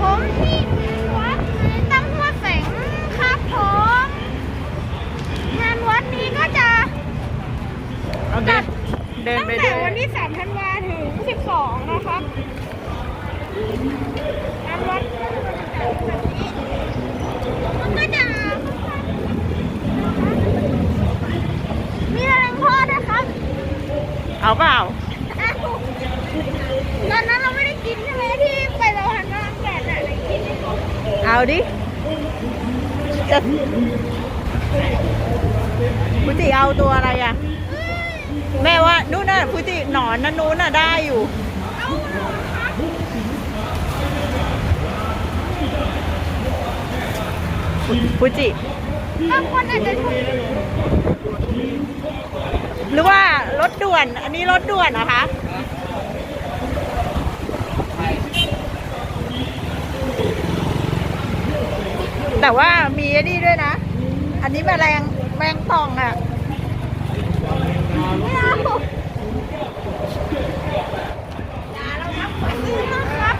ผมที่วัดตั้งหัวแสงครับผมงานวัดนี้ก็จะเอาเดินเดินตั้งไปแต่ดูวันที่3ธันวาถึง 12 นะครับงานวัดมันก็จะมีแมลงทอดนะครับเอาเปล่าอ้าว ตอนนั้นเราไม่ได้กินใช่ไหมที่ไปเราหันมาแกะน่ะไหนกินไม่หมดเอาดิจะฟูจิเอาตัวอะไรอะ แม่ว่านู่นน่ะฟูจิหนอนนั่นนู้นน่ะได้อยู่ ฟูจิบางคนอาจจะถูกหรือว่ารถด่วน อันนี้รถด่วนนะคะ แต่ว่ามีไอ้นี่ด้วยนะ อันนี้แมลงแมงป่องอะไม่เอาอย่าเราทำขวัญซื้อนะครับ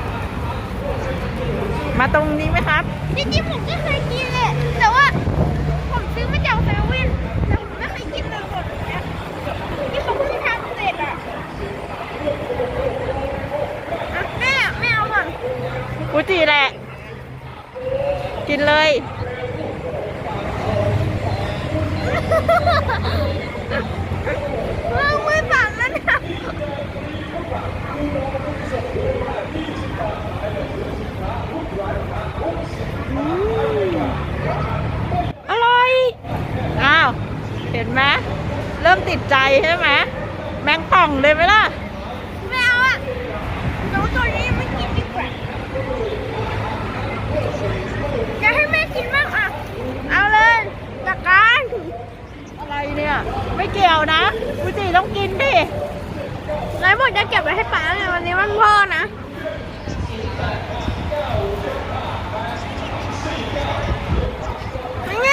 มาตรงนี้ไหมครับ จริงๆผมก็เคยกินแหละแต่ว่าผมซื้อมาจากเซเว่นแต่ผมไม่เคยกินเลยหมดเนี้ยที่เขาเพิ่งทำเสร็จอะอะแม่ไม่เอาก่อนฟูจิแหละ กินเลยเลิกไม่ฝันแล้วนะอร่อย อ้าว เห็นไหมเริ่มติดใจใช่ไหม แมงป่องเลยไหมล่ะ ไม่เอาอะหนูตัวนี้ไม่กินดีกว่าจะให้แม่กินบ้างอะ เอาเลยจัดการ อะไรเนี่ย ไม่เกี่ยว นะฟูจิต้องกินดิไหนบอกจะเก็บไว้ให้ป้าไงวันนี้วันพ่อนะเป็นไง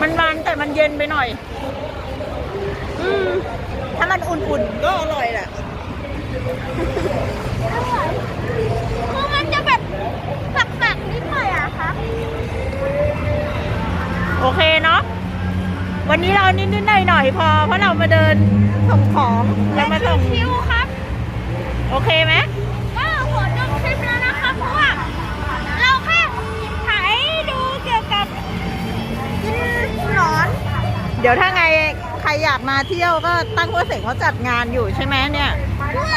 มันมันแต่มันเย็นไปหน่อย อืม ถ้ามันอุ่นๆก็อร่อยแหละอร่อยคือมันจะแบบสักๆนิดหน่อยอะครับโอเคเนาะ วันนี้เรานิดๆหน่อยๆพอ เพราะเรามาเดินส่งของเรามาส่งคิวครับ โอเคไหมก็ขอจบคลิปแล้วนะคะเพราะว่าเราแค่ถ่ายให้ดูเกี่ยวกับกินหนอน เดี๋ยวถ้าไงใครอยากมาเที่ยวก็ตั้งหัวเสงเขาจัดงานอยู่ใช่ไหมเนี่ยเมื่อ